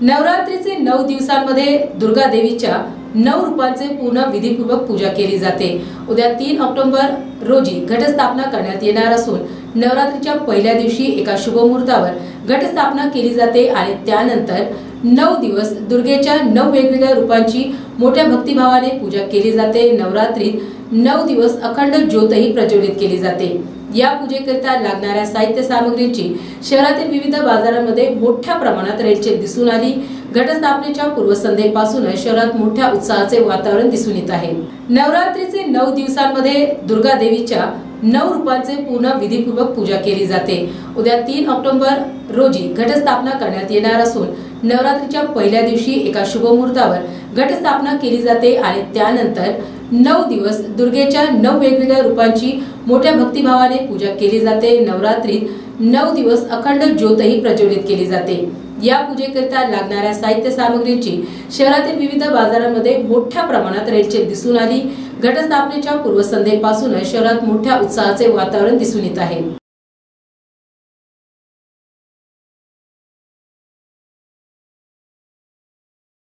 नवरात्रीचे नऊ दिवसांमध्ये दुर्गा देवीच्या नऊ रूपांचे पूर्ण विधीपूर्वक पूजा केली जाते. उद्या तीन ऑक्टोबर रोजी घटस्थापना करण्यात येणार असून नवरात्रीच्या पहिल्या दिवशी एका शुभमुहूर्तावर घटस्थापना केली जाते आणि त्यानंतर नऊ दिवस दुर्गेच्या नऊ वेगवेगळ्या रूपांची मोठ्या भक्तिभावाने पूजा केली जाते. नवरात्रीत नऊ दिवस अखंड ज्योतही प्रज्वलित केली जाते. या पूजेकरिता लागणाऱ्या साहित्य सामग्रीची शहरातील विविध बाजारांमध्ये मोठ्या प्रमाणात रेलचेल दिसून आली. घटस्थापनेच्या पूर्वसंध्येपासूनच शहरात मोठ्या उत्साहाचे वातावरण दिसून येत आहे. नवरात्रीचे नऊ दिवसांमध्ये दुर्गा देवीच्या नऊ रूपांचे पूर्ण विधीपूर्वक पूजा केली जाते. उद्या तीन ऑक्टोबर रोजी घटस्थापना करण्यात येणार असून नवरात्रीच्या पहिल्या दिवशी एका शुभमुहूर्तावर घटस्थापना केली जाते आणि त्यानंतर नऊ दिवस दुर्गेच्या नऊ वेगवेगळ्या रूपांची मोठ्या भक्तिभावाने पूजा केली जाते. नवरात्रीत नऊ दिवस अखंड ज्योतही प्रज्वलित केली जाते. या पूजेकरिता लागणाऱ्या साहित्य सामग्रीची शहरातील विविध बाजारांमध्ये मोठ्या प्रमाणात रेलचेल दिसून आली. घटस्थापनेच्या पूर्वसंध्येपासूनच शहरात मोठ्या उत्साहाचे वातावरण दिसून येत आहे.